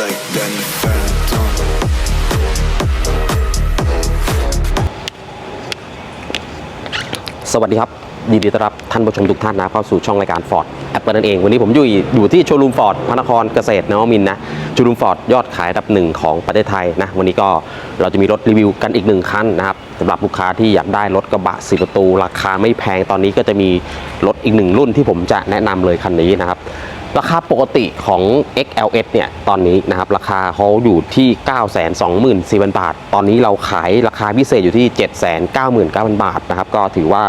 like Danny Phantom. สวัสดีครับ ยินดีต้อนรับท่านผู้ชมทุกท่านนะเข้าสู่ช่องรายการฟอร์ดแอปเปิลนั่นเอง วันนี้ผมอยู่อยู่ที่โชว์รูมฟอร์ดพระนครเกษตรนวมินทร์นะโชว์รูมฟอร์ดยอดขายอันดับหนึ่งของประเทศไทยนะ วันนี้ก็เราจะมีรถรีวิวกันอีกหนึ่งคันนะครับสำหรับลูกค้าที่อยากได้รถกระบะสีประตู ราคาไม่แพงตอนนี้ก็จะมีรถอีกหนึ่งรุ่นที่ผมจะแนะนำเลยคันนี้นะครับ ราคาปกติของ XLS เนี่ย ตอนนี้นะครับ ราคาเขาอยู่ที่ 924,000 บาท ตอนนี้เราขายราคาพิเศษอยู่ที่ 799,000 บาทนะครับ ก็ถือว่า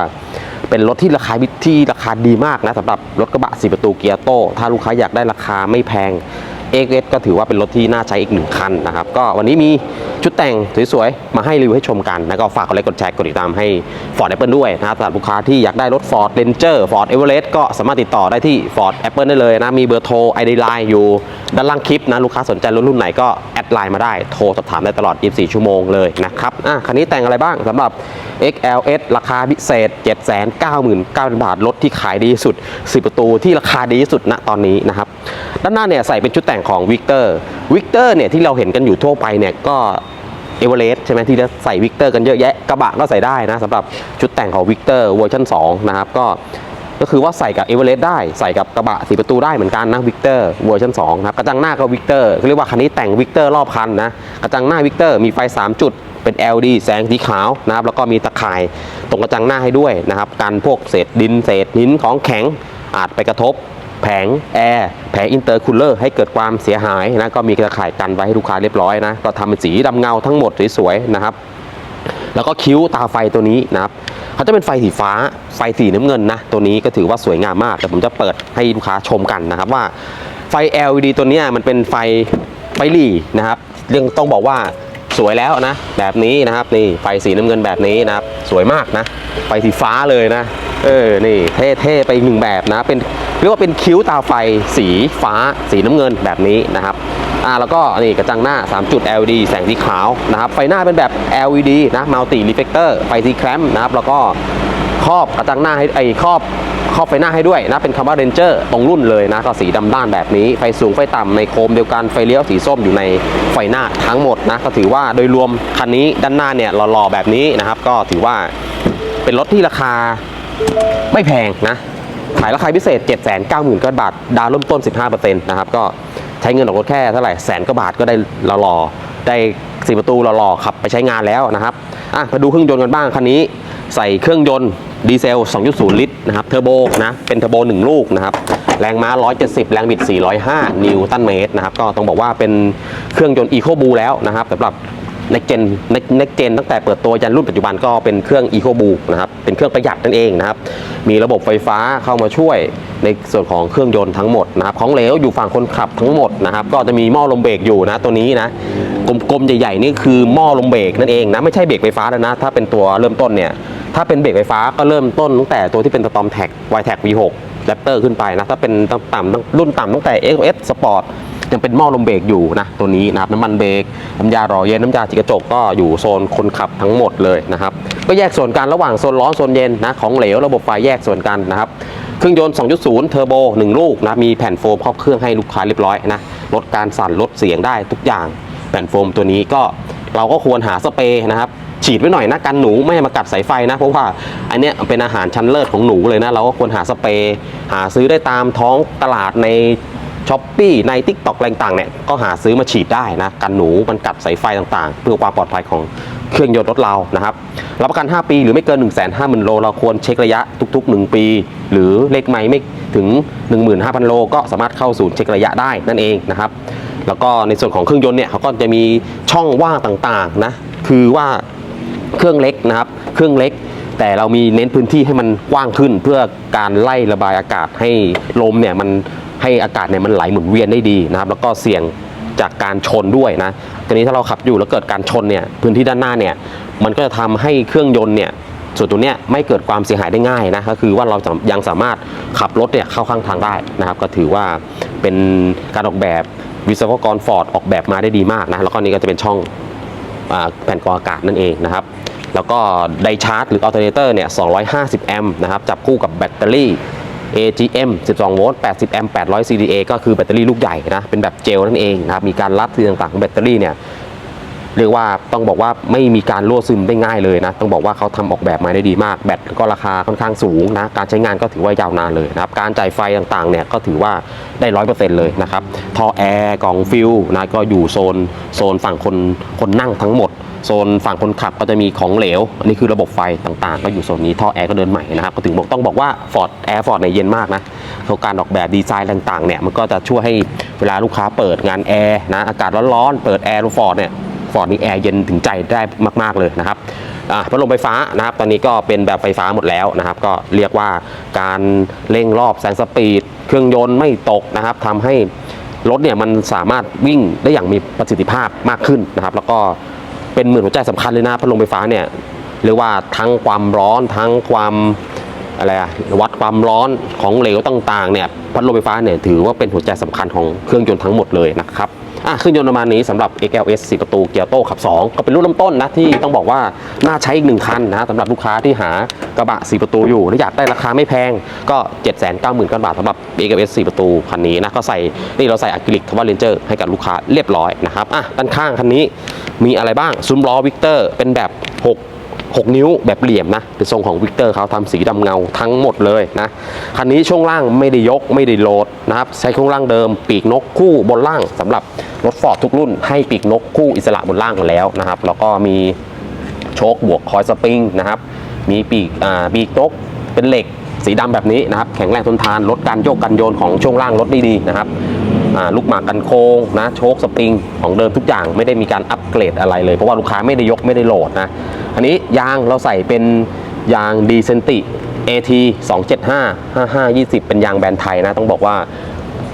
เป็นรถที่ราคาที่ราคาดีมากนะสำหรับรถกระบะ 4 ประตูเกียร์โต้ ถ้าลูกค้าอยากได้ราคาไม่แพง XS ก็ถือว่าเป็นรถที่น่าใช้อีกหนึ่งคันนะครับ ก็วันนี้มีชุดแต่งสวยๆ มาให้รีวิวให้ชมกัน แล้วก็ฝากกดไลค์กดแชร์กดติดตามให้ Ford Apple ด้วยนะครับสำหรับลูกค้าที่อยากได้รถ Ford Ranger Ford Everest ก็สามารถติดต่อได้ที่ Ford Apple ได้เลยนะ มีเบอร์โทร ID Line อยู่ด้านล่างคลิปนะ ลูกค้าสนใจรถรุ่นไหนก็แอดไลน์มาได้ โทรสอบถามได้ตลอด 24 ชั่วโมงเลยนะครับอะคันนี้แต่งอะไรบ้างสำหรับ XLS ราคาพิเศษ 799,000 บาทรถที่ขายดีสุด 10 ประตูที่ราคาดีสุดณตอนนี้นะครับด้านหน้าเนี่ยใส่เป็นชุดแต่งของ Victor Victor เนี่ยที่เราเห็นกันอยู่ทั่วไปเนี่ยก็เอเวอเรสต์ใช่ไหมที่จะใส่วิกเตอร์กันเยอะแยะกระบะก็ใส่ได้นะสำหรับชุดแต่งของวิกเตอร์เวอร์ชัน2นะครับก็ก็คือว่าใส่กับเอเวอเรสต์ได้ใส่กับกระบะสีประตูได้เหมือนกันนะวิกเตอร์เวอร์ชัน2นะครับกระจังหน้าก็วิกเตอร์เขาเรียกว่าคันนี้แต่งวิกเตอร์รอบคันนะกระจังหน้าวิกเตอร์มีไฟ 3 จุดเป็น LED แสงสีขาวนะครับแล้วก็มีตะข่ายตรงกระจังหน้าให้ด้วยนะครับกันพวกเศษดินเศษหินของแข็งอาจไปกระทบ แผงแอร์แผงอินเตอร์คูลเลอร์ให้เกิดความเสียหายนะก็มีกระข่ายกันไว้ให้ลูกค้าเรียบร้อยนะก็ทำเป็นสีดำเงาทั้งหมดสวยๆนะครับแล้วก็คิ้วตาไฟตัวนี้นะครับเขาจะเป็นไฟสีฟ้าไฟสีน้ำเงินนะ ตัวนี้ก็ถือว่าสวยงามมากแต่ผมจะเปิดให้ลูกค้าชมกันนะครับว่าไฟ LED ตัวนี้มันเป็นไฟไฟหลีนะครับเรื่องต้องบอกว่า สวยแล้วนะ แบบนี้นะครับนี่ไฟสีน้ำเงินแบบนี้นะครับ สวยมากนะไฟสีฟ้าเลยนะ เออนี่เท่ๆไปอีกหนึ่งแบบนะเป็นเรียกว่าเป็นคิ้วตาไฟสีฟ้าสีน้ำเงินแบบนี้นะครับอ่าแล้วก็นี่กระจังหน้า 3 จุด LED แสงสีขาวนะครับไฟหน้าเป็นแบบ LED นะมัลติรีเฟกเตอร์ไฟสีแคลมนะครับแล้วก็ ครอบกระจังหน้าให้ไอ้ครอบครอบไฟหน้าให้ด้วยนะเป็นคำว่า Ranger ตรงรุ่นเลยนะก็สีดำด้านแบบนี้ ไฟสูงไฟต่ำในโคมเดียวกันไฟเลี้ยวสีส้มอยู่ในไฟหน้าทั้งหมดนะก็ถือว่าโดยรวมคันนี้ด้านหน้าเนี่ยหล่อๆแบบนี้นะครับ ก็ถือว่าเป็นรถที่ราคาไม่แพงนะขายราคาพิเศษ 7 9 0 0 0 0กว่าบาท ดาวน์เริ่มต้น 15%นะครับ ก็ใช้เงินออกรถแค่เท่าไหร่แสนกว่าบาทก็ได้หล่อๆได้สี่ประตูหล่อๆขับไปใช้งานแล้วนะครับอะมาดูเครื่องยนต์กันบ้างคันนี้ ใส่เครื่องยนต์ ดีเซล 2.0 ลิตรนะครับ เทอร์โบนะ เป็นเทอร์โบ 1 ลูกนะครับ แรงม้า 170 แรงบิด 405 นิวตันเมตรนะครับ ก็ต้องบอกว่าเป็นเครื่องยนต์อีโคบูแล้วนะครับสำหรับ next gen next next gen ตั้งแต่เปิดตัวยันรุ่นปัจจุบันก็เป็นเครื่อง Eco b o o นะครับ เป็นเครื่องประหยัดนั่นเองนะครับ มีระบบไฟฟ้าเข้ามาช่วยในส่วนของเครื่องยนต์ทั้งหมดนะครับ ของเหลวอยู่ฝั่งคนขับทั้งหมดนะครับ ก็จะมีหม้อลมเบรกอยู่นะตัวนี้นะ กลมๆใหญ่ๆนี่คือหม้อลมเบรกนั่นเองนะไม่ใช่เบรกไฟฟ้าแล้วนะ ถ้าเป็นตัวเริ่มต้นเนี่ยถ้าเป็นเบรกไฟฟ้าก็เริ่มต้นตั้งแต่ตัวที่เป็น Storm Tag y t a g V6 Raptor ขึ้นไปนะถ้าเป็นต่ำๆรุ่นต่ำตั้งแต่ XS Sport ยังเป็นหม้อลมเบรกอยู่นะตัวนี้นะครับน้ำมันเบรกน้ำยาหล่อเย็นน้ำยาจิกระจกก็อยู่โซนคนขับทั้งหมดเลยนะครับก็แยกส่วนกันระหว่างโซนร้อนโซนเย็นนะของเหลวระบบไฟแยกส่วนกันนะครับเครื่องยนต์ 2.0 เทอร์โบ 1 ลูกนะ มีแผ่นโฟมครอบเครื่องให้ลูกค้าเรียบร้อยนะ ลดการสั่น ลดเสียงได้ทุกอย่าง แผ่นโฟมตัวนี้ก็เราก็ควรหาสเปรย์นะครับ ฉีดไว้หน่อยนะกันหนูไม่ให้มากัดสายไฟนะ เพราะว่าอันเนี้ยเป็นอาหารชั้นเลิศของหนูเลยนะ เราก็ควรหาสเปรย์หาซื้อได้ตามท้องตลาดในช้อปปี้ใน t ิ k t o k อะไรงต่างเนี่ยก็หาซื้อมาฉีดได้นะ กันหนูมันกัดสายไฟต่างๆ เพื่อความปลอดภัยของเครื่องยนต์รถเรานะครับรับประกัน 5 ปีหรือไม่เกิน 1 5 0 0 0 0 โล เราควรเช็คระยะทุก ๆ 1 ปี หรือเลขไม่ไม่ถึง 15,000 โล ก็สามารถเข้าศูนย์เช็คระยะได้นั่นเองนะครับ แล้วก็ในส่วนของเครื่องยนต์เนี่ยเขาก็จะมีช่องว่างต่างๆนะคือว่าเครื่องเล็กนะครับ เครื่องเล็ก แต่เรามีเน้นพื้นที่ให้มันกว้างขึ้น เพื่อการไล่ระบายอากาศให้ลมเนี่ยมันให้อากาศเนี่ยมันไหลหมุนเวียนได้ดีนะครับ แล้วก็เสี่ยงจากการชนด้วยนะทีนี้ถ้าเราขับอยู่แล้วเกิดการชนเนี่ยพื้นที่ด้านหน้าเนี่ยมันก็จะทำให้เครื่องยนต์เนี่ยส่วนตัวเนี้ยไม่เกิดความเสียหายได้ง่ายนะก็คือว่าเรายังสามารถขับรถเนี่ยเข้าข้างทางได้นะครับ ก็ถือว่าเป็นการออกแบบ วิศวกรฟอร์ดออกแบบมาได้ดีมากนะ แล้วก็นี่ก็จะเป็นช่องอแผ่นกรองอากาศนั่นเองนะครับ แล้วก็ไดชาร์จหรืออัลเทอร์เนเตอร์เนี่ย 250 แอมป์นะครับ จับคู่กับแบตเตอรี่ AGM 12 โวลต์ 80 แอมป์ 800 CDA ก็คือแบตเตอรี่ลูกใหญ่นะ เป็นแบบเจลนั่นเองนะครับ มีการรัดที่ต่างๆของแบตเตอรี่เนี่ย เรียกว่าต้องบอกว่าไม่มีการรั่วซึมได้ง่ายเลยนะต้องบอกว่าเขาทำออกแบบมาได้ดีมาก แบตก็ราคาค่อนข้างสูงนะการใช้งานก็ถือว่ายาวนานเลยนะครับการจ่ายไฟต่างๆเนี่ยก็ถือว่าได้ร้อยเปอร์เซ็นต์เลยนะครับท่อแอร์กล่องฟิลนะก็อยู่โซนโซนฝั่งคนคนนั่งทั้งหมดโซนฝั่งคนขับก็จะมีของเหลว อันนี้คือระบบไฟต่างๆ ก็อยู่โซนนี้ท่อแอร์ก็เดินใหม่นะครับ ก็ถึงบอกต้องบอกว่า Ford Air Ford เนี่ยเย็นมากนะเขาการออกแบบดีไซน์ต่างๆเนี่ยมันก็จะช่วยให้เวลาลูกค้าเปิดงานแอร์นะอากาศร้อนๆเปิดแอร์ฟอร์ดเนี่ย ฟอร์ดนี่แอร์เย็นถึงใจได้มากๆเลยนะครับอะพัดลมไฟฟ้านะครับ ตอนนี้ก็เป็นแบบไฟฟ้าหมดแล้วนะครับ ก็เรียกว่าการเร่งรอบแซงสปีด เครื่องยนต์ไม่ตกนะครับทำให้รถเนี่ยมันสามารถวิ่งได้อย่างมีประสิทธิภาพมากขึ้นนะครับ แล้วก็เป็นเหมือนหัวใจสำคัญเลยนะพัดลมไฟฟ้าเนี่ยเรียกว่าทั้งความร้อนทั้งความอะไรอะวัดความร้อนของเหลวต่างๆเนี่ยพัดลมไฟฟ้าเนี่ยถือว่าเป็นหัวใจสำคัญของเครื่องยนต์ทั้งหมดเลยนะครับ อะเครื่องยนต์ประมาณนี้สำหรับ XLS 4 ประตูเกียร์โต้ขับ 2 ก็เป็นรุ่นเริ่มต้นนะที่ต้องบอกว่าน่าใช้อีกหนึ่งคันนะสำหรับลูกค้าที่หากระบะ 4 ประตูอยู่และอยากได้ราคาไม่แพงก็ 790,000กันบาทสำหรับ XLS 4 ประตูคันนี้นะก็ใส่นี่เราใส่อะคริลิกคำว่าเลนเจอร์ให้กับลูกค้าเรียบร้อยนะครับอะด้านข้างคันนี้มีอะไรบ้างซุ้มล้อวิกเตอร์เป็นแบบ 6 6 นิ้วแบบเหลี่ยมนะเป็นทรงของวิกเตอร์เขาทำสีดำเงาทั้งหมดเลยนะคันนี้ช่วงล่างไม่ได้ยกไม่ได้โหลดนะครับใช้ช่วงล่างเดิม ปีกนกคู่บนล่างสำหรับรถฟอร์ดทุกรุ่น ให้ปีกนกคู่อิสระบนล่างแล้วนะครับแล้วก็มีโชคบวกคอยสปริงนะครับมีปีกอ่าปีกนกเป็นเหล็กสีดำแบบนี้นะครับแข็งแรงทนทานลดการโยกกันโยนของช่วงล่างรถได้ดีนะครับ ลูกหมากกันโค้งนะโชคสปริงของเดิมทุกอย่างไม่ได้มีการอัปเกรดอะไรเลย เพราะว่าลูกค้าไม่ได้ยกไม่ได้โหลดนะ อันนี้ยางเราใส่เป็นยางดีเซนติ AT 275 55 20 เป็นยางแบรนด์ไทยนะ ต้องบอกว่า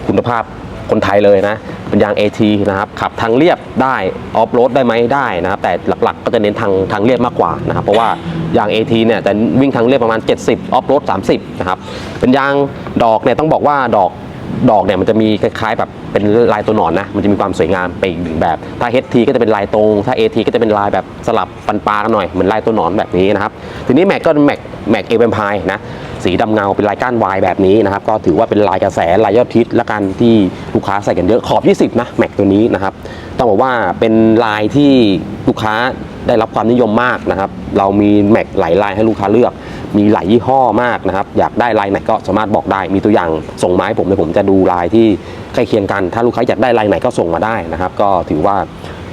คุณภาพคนไทยเลยนะ เป็นยาง AT นะครับขับทางเรียบได้ออฟโรดได้ไหมได้นะครับ แต่หลักๆ ก็จะเน้นทางทางเรียบมากกว่านะครับ เพราะว่ายาง AT เนี่ยจะวิ่งทางเรียบประมาณ 70 ออฟโรด 30 นะครับ เป็นยางดอกเนี่ยต้องบอกว่าดอก ดอกเนี่ยมันจะมีคล้ายๆแบบเป็นลายตัวหนอนนะ มันจะมีความสวยงามไปอีกหนึ่งแบบ ถ้า HT ก็จะเป็นลายตรง ถ้า AT ก็จะเป็นลายแบบสลับปันปลากันหน่อย เหมือนลายตัวหนอนแบบนี้นะครับ ทีนี้แม็กก็เป็นแม็กแม็กเอเวมพายนะ สีดำเงาเป็นลายก้านวายแบบนี้นะครับ ก็ถือว่าเป็นลายกระแสลายยอดทิศละกันที่ลูกค้าใส่กันเยอะ ขอบ 20 นะแม็กตัวนี้นะครับ ต้องบอกว่าเป็นลายที่ลูกค้าได้รับความนิยมมากนะครับ เรามีแม็กหลายลายให้ลูกค้าเลือก มีหลายยี่ห้อมากนะครับ อยากได้ลายไหนก็สามารถบอกได้ มีตัวอย่างส่งมาให้ผมเดี๋ยผมจะดูลายที่ใกล้เคียงกัน ถ้าลูกค้าอยากได้ลายไหนก็ส่งมาได้นะครับ ก็ถือว่า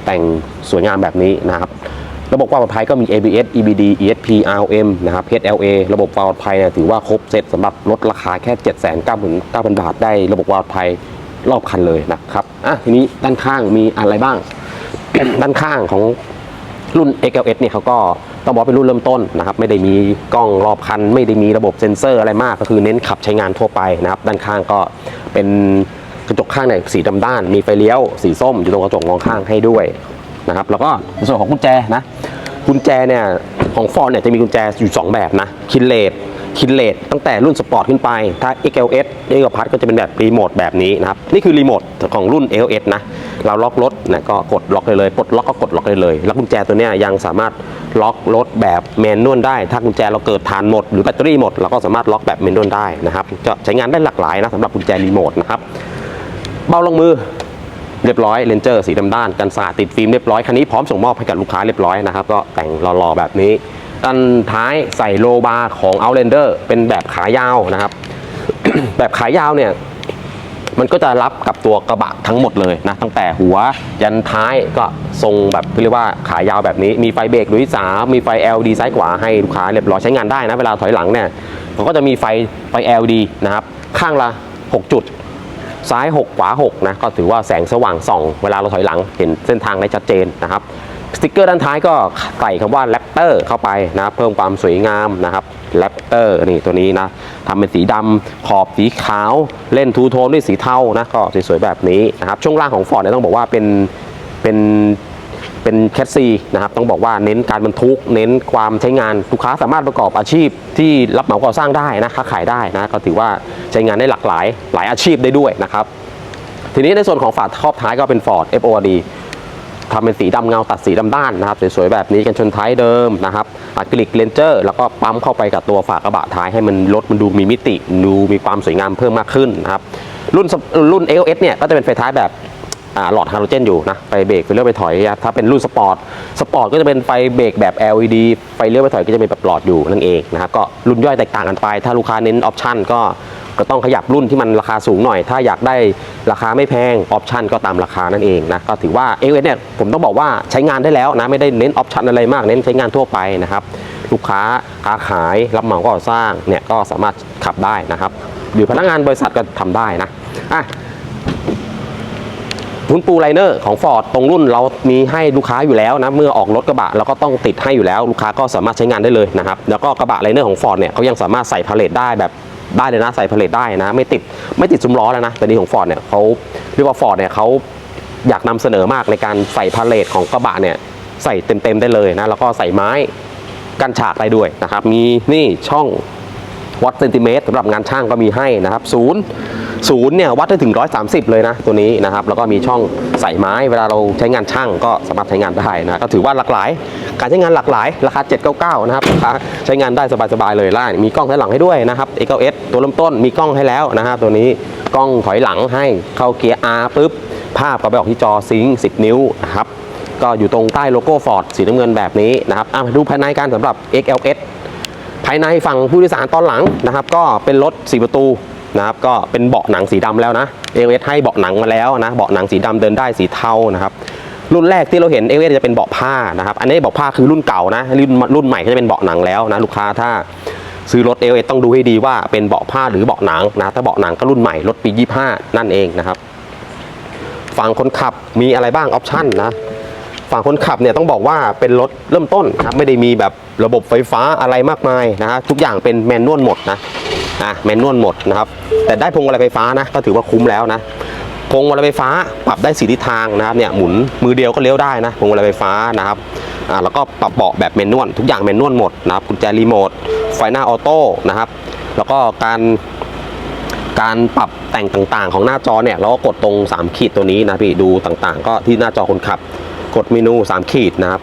แต่งสวยงามแบบนี้นะครับ ระบบความปลอดภัยก็มี ABS EBD ESP RM นะครับ HLA ระบบความปลอดภัยเนี่ยถือว่าครบเซตสำหรับลดราคาแค่ 799,000 บาทได้ระบบความปลอดภัยรอบคันเลยนะครับ อะทีนี้ด้านข้างมีอะไรบ้าง ด้านข้างของรุ่น XLS เนี่ยเขาก็ ต้องบอกเป็นรุ่นเริ่มต้นนะครับไม่ได้มีกล้องรอบคัน ไม่ได้มีระบบเซ็นเซอร์อะไรมากก็คือเน้นขับใช้งานทั่วไปนะครับด้านข้างก็เป็นกระจกข้างเนี่ยสีดำด้าน มีไฟเลี้ยวสีส้มอยู่ตรงกระจกมองข้างให้ด้วยนะครับแล้วก็ในส่วนของกุญแจนะกุญแจเนี่ยของฟอร์เนี่ยจะมีกุญแจอยู่ 2 แบบนะคินเลดคินเลดตั้งแต่รุ่นสปอร์ตขึ้นไป ถ้า XLS เอกพัทก็จะเป็นแบบรีโมทแบบนี้นะครับ นี่คือรีโมทของรุ่น XLS นะ เราล็อกรถนะก็กดล็อกได้เลยปลดล็อกก็กดล็อกได้เลย แล้วกุญแจตัวเนี้ยยังสามารถ ล็อกรถแบบแมนนวลได้ ถ้ากุญแจเราเกิดทานหมดหรือแบตเตอรี่หมดเราก็สามารถล็อกแบบแมนนวลได้นะครับก็ใช้งานได้หลากหลายนะสำหรับกุญแจรีโมทนะครับเบาลงมือเรียบร้อยเลนเจอร์สีดำด้านกันสาดติดฟิล์มเรียบร้อยคันนี้พร้อมส่งมอบให้กับลูกค้าเรียบร้อยนะครับก็แต่งหล่อๆแบบนี้ด้านท้ายใส่โลบาร์ของ Outlander เป็นแบบขายาวนะครับ แบบขายาวเนี่ย มันก็จะรับกับตัวกระบะทั้งหมดเลยนะตั้งแต่หัวยันท้ายก็ทรงแบบเรียกว่าขายาวแบบนี้มีไฟเบรกดุยสามีไฟ LED ซ้ายขวาให้ลูกค้าเรียบร้อยใช้งานได้นะเวลาถอยหลังเนี่ยมันก็จะมีไฟไฟ LED นะครับข้างละ 6 จุด ซ้าย 6 ขวา 6 นะ ก็ถือว่าแสงสว่างส่อง เวลาเราถอยหลังเห็นเส้นทางได้ชัดเจนนะครับ สติกเกอร์ด้านท้ายก็ใส่คำว่าแรปเตอร์เข้าไปนะเพิ่มความสวยงามนะครับแรปเตอร์นี่ตัวนี้นะทำเป็นสีดำขอบสีขาวเล่นทูโทนด้วยสีเทานะก็สวยๆแบบนี้นะครับช่วงล่างของฟอร์ดเนี่ยต้องบอกว่าเป็นเป็นเป็นแคสซีนะครับต้องบอกว่าเน้นการบรรทุก เน้นความใช้งานลูกค้าสามารถประกอบอาชีพที่รับเหมาก่อสร้างได้นะค้าขายได้นะก็ถือว่าใช้งานได้หลากหลายหลายอาชีพได้ด้วยนะครับทีนี้ในส่วนของฝาครอบท้ายก็เป็น Ford FORD ทำเป็นสีดำเงาตัดสีดำด้านนะครับ สวยๆแบบนี้กันชนท้ายเดิมนะครับอะคริลิกเลนเจอร์แล้วก็ปั๊มเข้าไปกับตัวฝากระบะท้ายให้มันรถมันดูมีมิติดูมีความสวยงามเพิ่มมากขึ้นนะครับรุ่นรุ่น LS เนี่ยก็จะเป็นไฟท้ายแบบหลอดฮาโลเจนอยู่นะไฟเบรกไฟเลี้ยวไปถอยครับถ้าเป็นรุ่นสปอร์ตสปอร์ตก็จะเป็นไฟเบรกแบบ LED ไฟเลี้ยวไปถอยก็จะเป็นแบบหลอดอยู่นั่นเองนะครับก็รุ่นย่อยแตกต่างกันไป ถ้าลูกค้าเน้นออปชั่นก็ ก็ต้องขยับรุ่นที่มันราคาสูงหน่อย ถ้าอยากได้ราคาไม่แพงออปชันก็ตามราคานั่นเองนะก็ถือว่าเอเเนี่ยผมต้องบอกว่าใช้งานได้แล้วนะไม่ได้เน้นออปชันอะไรมากเน้นใช้งานทั่วไปนะครับลูกค้าค้าขายรับเหมาก่อสร้างเนี่ยก็สามารถขับได้นะครับหรือพนักงานบริษัทก็ทำได้นะอะพุนปูไลเนอร์ของ Ford ตรงรุ่นเรามีให้ลูกค้าอยู่แล้วนะเมื่อออกรถกระบะเราก็ต้องติดให้อยู่แล้ว ลูกค้าก็สามารถใช้งานได้เลยนะครับแล้วก็กระบะไลเนอร์ของ Ford เนี่ยเขายังสามารถใส่พาเลทได้แบบ ได้เลยนะใส่พาเลทได้นะ ไม่ติดไม่ติดซุ้มล้อแล้วนะ แต่นี่ของ Ford เนี่ยเขาเรียกว่า Ford เนี่ยเขาอยากนำเสนอมากในการใส่พาเลทของกระบะเนี่ยใส่เต็มๆได้เลยนะ แล้วก็ใส่ไม้กันฉากได้ด้วยนะครับ มีนี่ช่องวัดเซนติเมตรสำหรับงานช่างก็มีให้นะครับศูนย์ ศูนย์เนี่ยวัดได้ถึง 130 เลยนะตัวนี้นะครับแล้วก็มีช่องใส่ไม้เวลาเราใช้งานช่างก็สามารถใช้งานได้นะก็ถือว่าหลากหลาย การใช้งานหลากหลาย ราคา 799 นะครับราคาใช้งานได้สบายๆเลยล่ามีกล้องถอยหลังให้ด้วยนะครับ XLS ตัวเริ่มต้นมีกล้องให้แล้วนะครับตัวนี้กล้องถอยหลังให้เข้าเกียร์ R ปุ๊บภาพก็ไปออกที่จอซิงค์10 นิ้วนะครับก็อยู่ตรงใต้โลโก้ Ford สีน้ำเงินแบบนี้นะครับมาดูภายในกันสำหรับ XLS ภายในฝั่งผู้โดยสารตอนหลังนะครับ ก็เป็นรถ 4 ประตู นะครับก็เป็นเบาะหนังสีดำแล้วนะเอเวให้เบาะหนังมาแล้วนะเบาะหนังสีดำเดินได้สีเทานะครับรุ่นแรกที่เราเห็นเอเวจะเป็นเบาะผ้านะครับอันนี้เบาะผ้าคือรุ่นเก่านะรุ่นรุ่นใหม่ก็จะเป็นเบาะหนังแล้วนะลูกค้าถ้าซื้อรถเอเวต้องดูให้ดีว่าเป็นเบาะผ้าหรือเบาะหนังนะถ้าเบาะหนังก็รุ่นใหม่รถปี 25 นั่นเองนะครับฝั่งคนขับมีอะไรบ้างออปชั่นนะฝั่งคนขับเนี่ยต้องบอกว่าเป็นรถเริ่มต้นนะไม่ได้มีแบบระบบไฟฟ้าอะไรมากมายนะฮะทุกอย่างเป็นแมนนวลหมดนะ อะแมนนวลหมดนะครับ แต่ได้พวงมาลัยไฟฟ้านะก็ถือว่าคุ้มแล้วนะพวงมาลัยไฟฟ้าปรับได้สีทิศทางนะครับเนี่ยหมุนมือเดียวก็เลี้ยวได้นะพวงมาลัยไฟฟ้านะครับอ่าแล้วก็ปรับเบาะแบบแมนนวลทุกอย่างแมนนวลหมดนะครับกุญแจรีโมทไฟหน้าออโต้นะครับ แล้วก็การการปรับแต่งต่างๆ ของหน้าจอเนี่ยเราก็กดตรง 3 ขีดตัวนี้นะพี่ดูต่างๆ ก็ที่หน้าจอคนขับ กดเมนู 3 ขีดนะครับ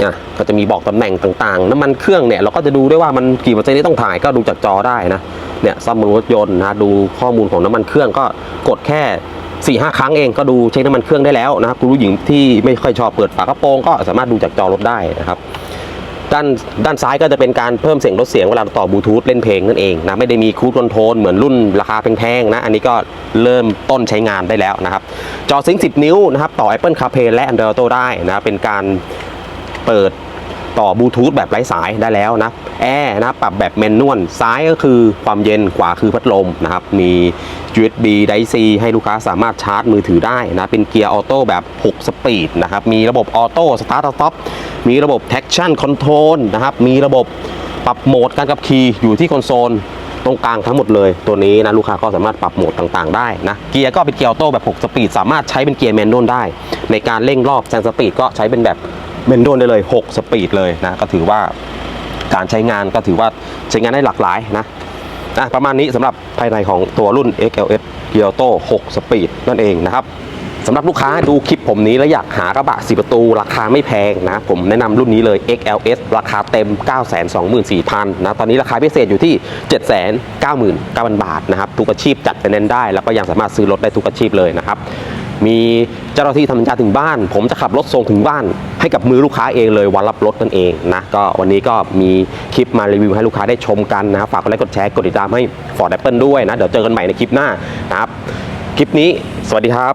นี่ยก็จะมีบอกตำแหน่งต่างๆ น้ำมันเครื่องเนี่ยเราก็จะดูได้ว่ามันกี่เปอร์เซ็นต์ที่ต้องถ่ายก็ดูจากจอได้นะเนี่ยซ่อมรถยนต์นะดูข้อมูลของน้ำมันเครื่องก็กดแค่4ี่ห้าครั้งเองก็ดูเช็คน้ำมันเครื่องได้แล้วนะครับคุณผู้หญิงที่ไม่ค่อยชอบเปิดฝากระโปรงก็สามารถดูจากจอรถได้นะครับด้านด้านซ้ายก็จะเป็นการเพิ่มเสียงลดเสียงเวลาต่อบลูทูธเล่นเพลงนั่นเองนะไม่ได้มีคูดคอนโทรลเหมือนรุ่นราคาแพงๆนะอันนี้ก็เริ่มต้นใช้งานได้แล้วนะครับจอซิงค์10 นิ้วนะครับต่อ Apple CarPlay และ Android Auto ได้นะเป็นการ เปิดต่อบลูทูธแบบไร้สายได้แล้วนะแอร์นะปรับแบบแมนนวลซ้ายก็คือความเย็นขวาคือพัดลมนะครับ มี USB Type C ให้ลูกค้าสามารถชาร์จมือถือได้นะ เป็นเกียร์ออโต้แบบ 6 สปีดนะครับ มีระบบออโต้สตาร์ทสต็อปมีระบบ traction control นะครับ มีระบบปรับโหมดการขับขี่อยู่ที่คอนโซลตรงกลางทั้งหมดเลยตัวนี้นะลูกค้าก็สามารถปรับโหมดต่างๆได้นะเกียร์ก็เป็นเกียร์ออโต้แบบ 6 สปีด สามารถใช้เป็นเกียร์แมนนวลได้ ในการเร่งรอบแซงสปีดก็ใช้เป็นแบบ แมนนวลได้เลย 6 สปีดเลยนะ ก็ถือว่าการใช้งานก็ถือว่าใช้งานได้หลากหลายนะนะประมาณนี้สำหรับภายในของตัวรุ่น XLS เกียร์ออโต้6สปีดนั่นเองนะครับสำหรับลูกค้าดูคลิปผมนี้แล้วอยากหากระบะ 4 ประตู ราคาไม่แพงนะ ผมแนะนำรุ่นนี้เลย XLS ราคาเต็ม 924,000 นะ ตอนนี้ราคาพิเศษอยู่ที่ 799,000 บาทนะครับ ทุกอาชีพจัดไปเน้นได้ แล้วก็ยังสามารถซื้อรถได้ทุกอาชีพเลยนะครับ มีเจ้าหน้าที่ทำสัญญาถึงบ้าน ผมจะขับรถส่งถึงบ้าน ให้กับมือลูกค้าเองเลยวันรับรถนั่นเองนะก็วันนี้ก็มีคลิปมารีวิวให้ลูกค้าได้ชมกันนะฝากกดไลค์กดแชร์กดติดตามให้ Ford Apple ด้วยนะ เดี๋ยวเจอกันใหม่ในคลิปหน้านะครับ คลิปนี้สวัสดีครับ